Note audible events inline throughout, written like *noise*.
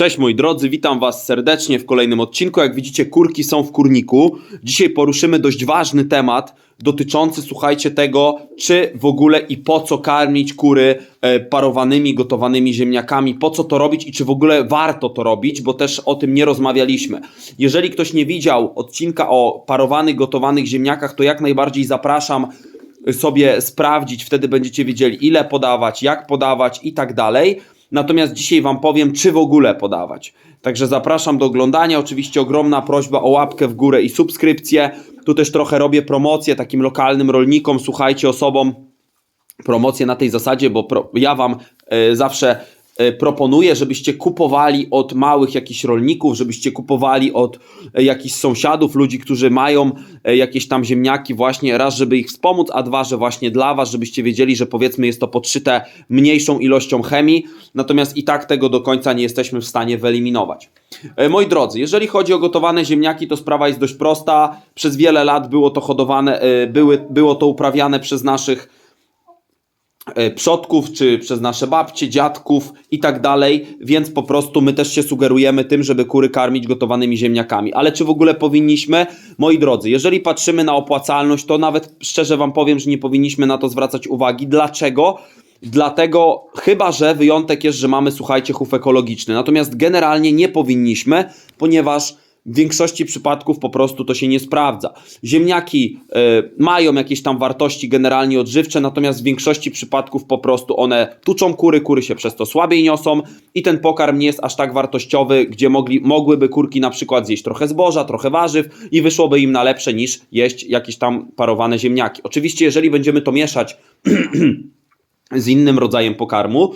Cześć moi drodzy, witam Was serdecznie w kolejnym odcinku. Jak widzicie, kurki są w kurniku. Dzisiaj poruszymy dość ważny temat dotyczący, słuchajcie, tego, czy w ogóle i po co karmić kury e, parowanymi, gotowanymi ziemniakami, po co to robić i czy w ogóle warto to robić, bo też o tym nie rozmawialiśmy. Jeżeli ktoś nie widział odcinka o parowanych, gotowanych ziemniakach, to jak najbardziej zapraszam sobie sprawdzić, wtedy będziecie wiedzieli ile podawać, jak podawać i tak dalej. Natomiast dzisiaj Wam powiem, czy w ogóle podawać. Także zapraszam do oglądania. Oczywiście ogromna prośba o łapkę w górę i subskrypcję. Tu też trochę robię promocję takim lokalnym rolnikom, słuchajcie, osobom promocję na tej zasadzie, bo pro, ja Wam e, zawsze proponuję, żebyście kupowali od małych jakichś rolników, żebyście kupowali od e, jakichś sąsiadów, ludzi, którzy mają e, jakieś tam ziemniaki właśnie, raz, żeby ich wspomóc, a dwa, że właśnie dla Was, żebyście wiedzieli, że powiedzmy jest to podszyte mniejszą ilością chemii, natomiast i tak tego do końca nie jesteśmy w stanie wyeliminować. E, Moi drodzy, jeżeli chodzi o gotowane ziemniaki, to sprawa jest dość prosta. Przez wiele lat było to hodowane, e, były, było to uprawiane przez naszych e, przodków, czy przez nasze babcie, dziadków i tak dalej, więc po prostu my też się sugerujemy tym, żeby kury karmić gotowanymi ziemniakami. Ale czy w ogóle powinniśmy? Moi drodzy, jeżeli patrzymy na opłacalność, to nawet szczerze Wam powiem, że nie powinniśmy na to zwracać uwagi. Dlaczego? Dlatego, chyba że wyjątek jest, że mamy, słuchajcie, chów ekologiczny. Natomiast generalnie nie powinniśmy, ponieważ w większości przypadków po prostu to się nie sprawdza. Ziemniaki e, mają jakieś tam wartości generalnie odżywcze, natomiast w większości przypadków po prostu one tuczą kury, kury się przez to słabiej niosą i ten pokarm nie jest aż tak wartościowy, gdzie mogli, mogłyby kurki na przykład zjeść trochę zboża, trochę warzyw i wyszłoby im na lepsze niż jeść jakieś tam parowane ziemniaki. Oczywiście, jeżeli będziemy to mieszać *clears throat* z innym rodzajem pokarmu,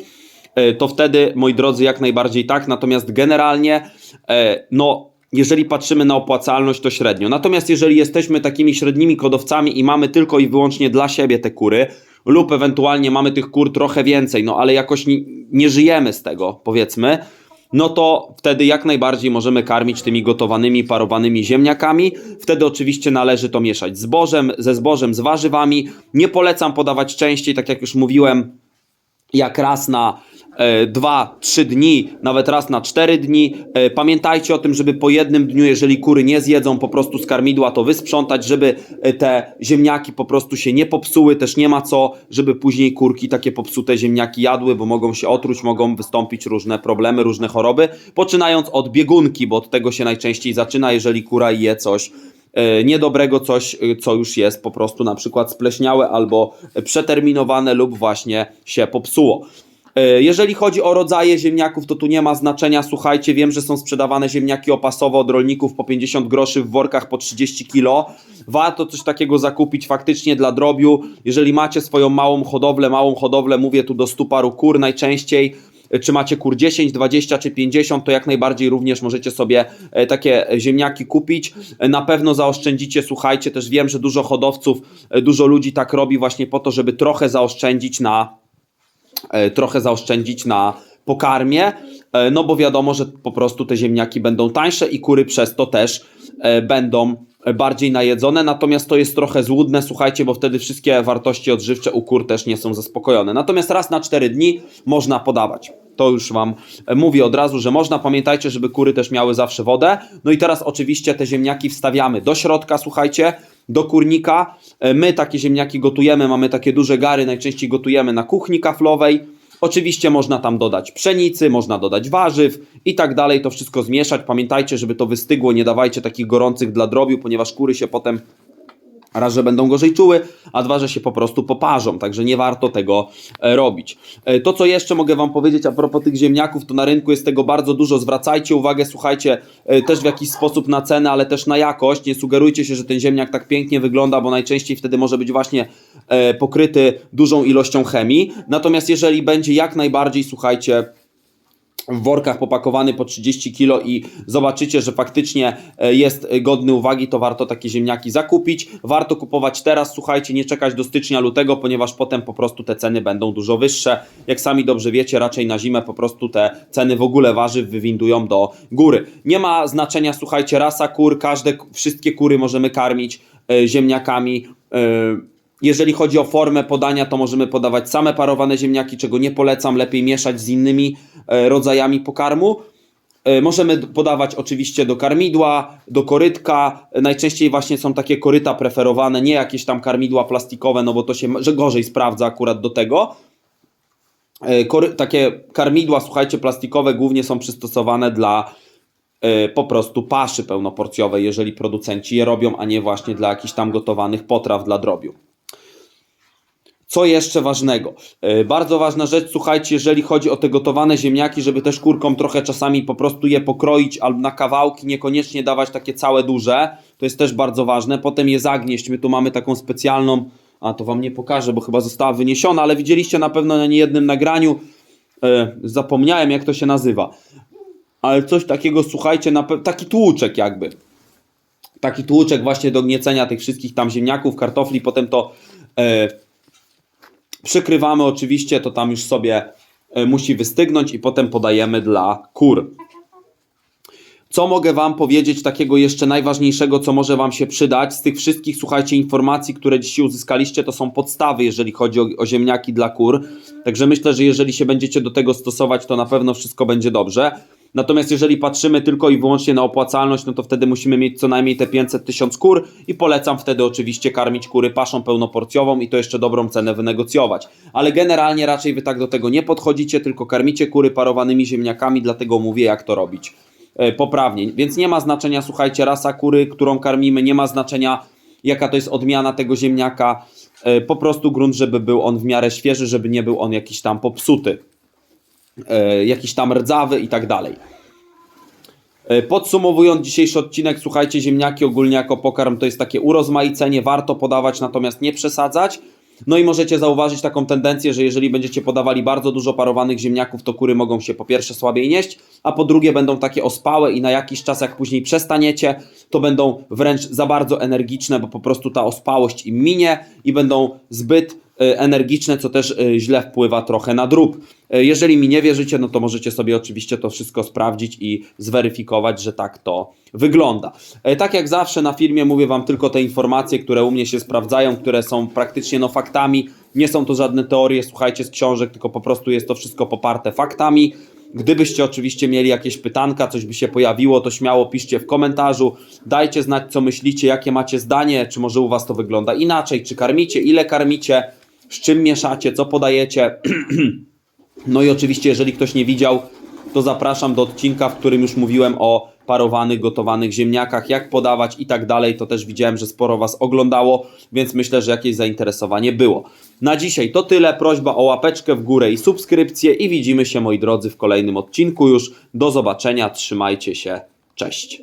e, to wtedy, moi drodzy, jak najbardziej tak. Natomiast generalnie, e, no, jeżeli patrzymy na opłacalność, to średnio. Natomiast jeżeli jesteśmy takimi średnimi kodowcami i mamy tylko i wyłącznie dla siebie te kury, lub ewentualnie mamy tych kur trochę więcej, no ale jakoś nie, nie żyjemy z tego, powiedzmy, no to wtedy jak najbardziej możemy karmić tymi gotowanymi, parowanymi ziemniakami. Wtedy oczywiście należy to mieszać z zbożem, ze zbożem, z warzywami. Nie polecam podawać częściej, tak jak już mówiłem, jak raz na e, dwa, trzy dni, nawet raz na cztery dni. E, pamiętajcie o tym, żeby po jednym dniu, jeżeli kury nie zjedzą po prostu z karmidła, to wysprzątać, żeby e, te ziemniaki po prostu się nie popsuły. Też nie ma co, żeby później kurki takie popsute ziemniaki jadły, bo mogą się otruć, mogą wystąpić różne problemy, różne choroby. Poczynając od biegunki, bo od tego się najczęściej zaczyna, jeżeli kura je coś e, niedobrego, coś, e, co już jest po prostu na przykład spleśniałe albo przeterminowane lub właśnie się popsuło. E, Jeżeli chodzi o rodzaje ziemniaków, to tu nie ma znaczenia. Słuchajcie, wiem, że są sprzedawane ziemniaki opasowo od rolników po 50 groszy w workach po 30 kg. Warto coś takiego zakupić faktycznie dla drobiu. Jeżeli macie swoją małą hodowlę, małą hodowlę, mówię tu do 100 paru kur najczęściej, czy macie kur 10, 20 czy 50, to jak najbardziej również możecie sobie e, takie ziemniaki kupić. E, Na pewno zaoszczędzicie, słuchajcie, też wiem, że dużo hodowców, e, dużo ludzi tak robi właśnie po to, żeby trochę zaoszczędzić na e, trochę zaoszczędzić na pokarmie, e, no bo wiadomo, że po prostu te ziemniaki będą tańsze i kury przez to też e, będą bardziej najedzone, natomiast to jest trochę złudne, słuchajcie, bo wtedy wszystkie wartości odżywcze u kur też nie są zaspokojone. Natomiast raz na 4 dni można podawać. To już Wam e, mówię od razu, że można. Pamiętajcie, żeby kury też miały zawsze wodę. No i teraz oczywiście te ziemniaki wstawiamy do środka, słuchajcie, do kurnika. E, My takie ziemniaki gotujemy, mamy takie duże gary, najczęściej gotujemy na kuchni kaflowej. Oczywiście można tam dodać pszenicy, można dodać warzyw i tak dalej, to wszystko zmieszać. Pamiętajcie, żeby to wystygło, nie dawajcie takich gorących dla drobiu, ponieważ kury się potem raz, że będą gorzej czuły, a dwa, że się po prostu poparzą, także nie warto tego e, robić. E, To, co jeszcze mogę Wam powiedzieć a propos tych ziemniaków, to na rynku jest tego bardzo dużo. Zwracajcie uwagę, słuchajcie, e, też w jakiś sposób na cenę, ale też na jakość. Nie sugerujcie się, że ten ziemniak tak pięknie wygląda, bo najczęściej wtedy może być właśnie pokryty dużą ilością chemii. Natomiast jeżeli będzie jak najbardziej, słuchajcie, w workach popakowany po 30 kg i zobaczycie, że faktycznie e, jest e, godny uwagi, to warto takie ziemniaki zakupić. Warto kupować teraz, słuchajcie, nie czekać do stycznia, lutego, ponieważ potem po prostu te ceny będą dużo wyższe. Jak sami dobrze wiecie, raczej na zimę po prostu te ceny w ogóle warzyw wywindują do góry. Nie ma znaczenia, słuchajcie, rasa kur, każde, wszystkie kury możemy karmić e, ziemniakami. Jeżeli chodzi o formę podania, to możemy podawać same parowane ziemniaki, czego nie polecam, lepiej mieszać z innymi e, rodzajami pokarmu. E, Możemy podawać oczywiście do karmidła, do korytka. Najczęściej właśnie są takie koryta preferowane, nie jakieś tam karmidła plastikowe, no bo to się że gorzej sprawdza akurat do tego. E, Kory, takie karmidła, słuchajcie, plastikowe głównie są przystosowane dla po prostu paszy pełnoporcjowej, jeżeli producenci je robią, a nie właśnie dla jakichś tam gotowanych potraw dla drobiu. Co jeszcze ważnego? E, Bardzo ważna rzecz, słuchajcie, jeżeli chodzi o te gotowane ziemniaki, żeby też kurkom trochę czasami po prostu je pokroić albo na kawałki, niekoniecznie dawać takie całe duże, to jest też bardzo ważne. Potem je zagnieść. My tu mamy taką specjalną, a to wam nie pokażę, bo chyba została wyniesiona, ale widzieliście na pewno na niejednym nagraniu. E, zapomniałem, jak to się nazywa. Ale coś takiego, słuchajcie, taki tłuczek jakby taki tłuczek właśnie do gniecenia tych wszystkich tam ziemniaków, kartofli, potem to e, przykrywamy oczywiście, to tam już sobie e, musi wystygnąć i potem podajemy dla kur. Co mogę Wam powiedzieć takiego jeszcze najważniejszego, co może Wam się przydać? Z tych wszystkich, słuchajcie, informacji, które dzisiaj uzyskaliście, to są podstawy, jeżeli chodzi o, o ziemniaki dla kur. Także myślę, że jeżeli się będziecie do tego stosować, to na pewno wszystko będzie dobrze. Natomiast jeżeli patrzymy tylko i wyłącznie na opłacalność, no to wtedy musimy mieć co najmniej te 500 tysiąc kur i polecam wtedy oczywiście karmić kury paszą pełnoporcjową i to jeszcze dobrą cenę wynegocjować. Ale generalnie raczej Wy tak do tego nie podchodzicie, tylko karmicie kury parowanymi ziemniakami, dlatego mówię jak to robić e, poprawnie. Więc nie ma znaczenia, słuchajcie, rasa kury, którą karmimy, nie ma znaczenia, jaka to jest odmiana tego ziemniaka. E, Po prostu grunt, żeby był on w miarę świeży, żeby nie był on jakiś tam popsuty, jakiś tam rdzawy i tak dalej. E, Podsumowując dzisiejszy odcinek, słuchajcie, ziemniaki ogólnie jako pokarm to jest takie urozmaicenie, warto podawać, natomiast nie przesadzać. No i możecie zauważyć taką tendencję, że jeżeli będziecie podawali bardzo dużo parowanych ziemniaków, to kury mogą się po pierwsze słabiej nieść, a po drugie będą takie ospałe i na jakiś czas, jak później przestaniecie, to będą wręcz za bardzo energiczne, bo po prostu ta ospałość im minie i będą zbyt e, energiczne, co też e, źle wpływa trochę na drób. E, Jeżeli mi nie wierzycie, no to możecie sobie oczywiście to wszystko sprawdzić i zweryfikować, że tak to wygląda. Tak jak zawsze na filmie mówię Wam tylko te informacje, które u mnie się sprawdzają, które są praktycznie no faktami. Nie są to żadne teorie, słuchajcie z książek, tylko po prostu jest to wszystko poparte faktami. Gdybyście oczywiście mieli jakieś pytanka, coś by się pojawiło, to śmiało piszcie w komentarzu. Dajcie znać, co myślicie, jakie macie zdanie, czy może u Was to wygląda inaczej, czy karmicie, ile karmicie, z czym mieszacie, co podajecie. *clears throat* No i oczywiście, jeżeli ktoś nie widział, to zapraszam do odcinka, w którym już mówiłem o parowanych, gotowanych ziemniakach, jak podawać i tak dalej. To też widziałem, że sporo Was oglądało, więc myślę, że jakieś zainteresowanie było. Na dzisiaj to tyle. Prośba o łapeczkę w górę i subskrypcję i widzimy się, moi drodzy, w kolejnym odcinku już. Do zobaczenia, trzymajcie się, cześć.